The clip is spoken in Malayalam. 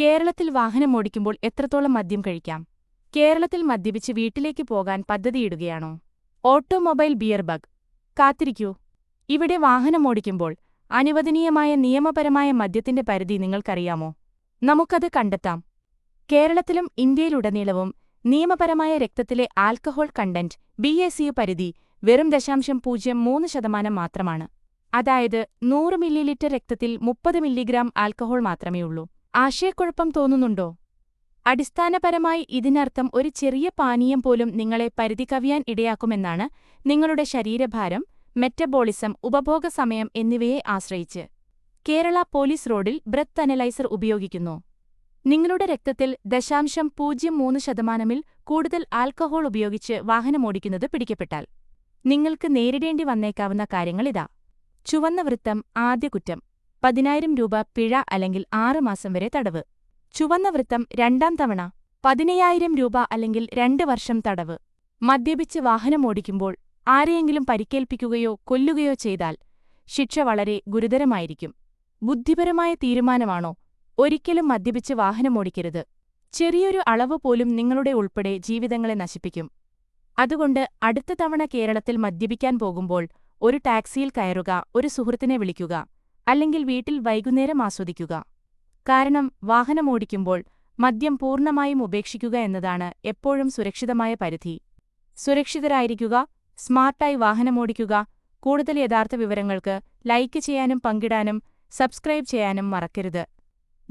കേരളത്തിൽ വാഹനമോടിക്കുമ്പോൾ എത്രത്തോളം മദ്യം കഴിക്കാം? കേരളത്തിൽ മദ്യപിച്ച് വീട്ടിലേക്ക് പോകാൻ പദ്ധതിയിടുകയാണോ? Automobile beer bug. കാത്തിരിക്കൂ. ഇവിടെ വാഹനമോടിക്കുമ്പോൾ അനുവദനീയമായ നിയമപരമായ മദ്യത്തിന്റെ പരിധി നിങ്ങൾക്കറിയാമോ? നമുക്കത് കണ്ടെത്താം. കേരളത്തിലും ഇന്ത്യയിലുടനീളവും നിയമപരമായ രക്തത്തിലെ ആൽക്കഹോൾ കണ്ടന്റ് ബി എ പരിധി വെറും ദശാംശം പൂജ്യം മൂന്ന് ശതമാനം മാത്രമാണ്. അതായത് നൂറ് മില്ലിലിറ്റർ രക്തത്തിൽ മുപ്പത് മില്ലിഗ്രാം ആൽക്കഹോൾ മാത്രമേയുള്ളൂ. ആശയക്കുഴപ്പം തോന്നുന്നുണ്ടോ? അടിസ്ഥാനപരമായി ഇതിനർത്ഥം ഒരു ചെറിയ പാനീയം പോലും നിങ്ങളെ പരിധി കവിയാൻ ഇടയാക്കുമെന്നാണ് നിങ്ങളുടെ ശരീരഭാരം മെറ്റബോളിസം ഉപഭോഗ സമയം എന്നിവയെ ആശ്രയിച്ച്. കേരള പോലീസ് റോഡിൽ ബ്രത്ത് അനലൈസർ ഉപയോഗിക്കുന്നു. നിങ്ങളുടെ രക്തത്തിൽ ദശാംശം പൂജ്യം മൂന്ന് ശതമാനമിൽ കൂടുതൽ ആൽക്കഹോൾ ഉപയോഗിച്ച് വാഹനമോടിക്കുന്നത് പിടിക്കപ്പെട്ടാൽ നിങ്ങൾക്ക് നേരിടേണ്ടി വന്നേക്കാവുന്ന കാര്യങ്ങളിതാ. ചുവന്ന വൃത്തം ആദ്യ കുറ്റം. പതിനായിരം രൂപ പിഴ അല്ലെങ്കിൽ ആറ് മാസം വരെ തടവ്. ചുവന്ന വൃത്തം രണ്ടാം തവണ പതിനയ്യായിരം രൂപ അല്ലെങ്കിൽ രണ്ട് വർഷം തടവ്. മദ്യപിച്ച് വാഹനമോടിക്കുമ്പോൾ ആരെയെങ്കിലും പരിക്കേൽപ്പിക്കുകയോ കൊല്ലുകയോ ചെയ്താൽ ശിക്ഷ വളരെ ഗുരുതരമായിരിക്കും. ബുദ്ധിപരമായ തീരുമാനമാണോ? ഒരിക്കലും മദ്യപിച്ച് വാഹനമോടിക്കരുത് ചെറിയൊരു അളവ് പോലും നിങ്ങളുടെ ഉൾപ്പെടെ ജീവിതങ്ങളെ നശിപ്പിക്കും. അതുകൊണ്ട് അടുത്ത തവണ കേരളത്തിൽ മദ്യപിക്കാൻ പോകുമ്പോൾ ഒരു ടാക്സിയിൽ കയറുക ഒരു സുഹൃത്തിനെ വിളിക്കുക അല്ലെങ്കിൽ വീട്ടിൽ വൈകുന്നേരം ആസ്വദിക്കുക. കാരണം വാഹനമോടിക്കുമ്പോൾ മദ്യം പൂർണമായും ഉപേക്ഷിക്കുക എന്നതാണ് എപ്പോഴും സുരക്ഷിതമായ പരിധി. സുരക്ഷിതരായിരിക്കുക സ്മാർട്ടായി വാഹനമോടിക്കുക കൂടുതൽ യഥാർത്ഥ വിവരങ്ങൾക്ക് ലൈക്ക് ചെയ്യാനും പങ്കിടാനും സബ്സ്ക്രൈബ് ചെയ്യാനും മറക്കരുത്.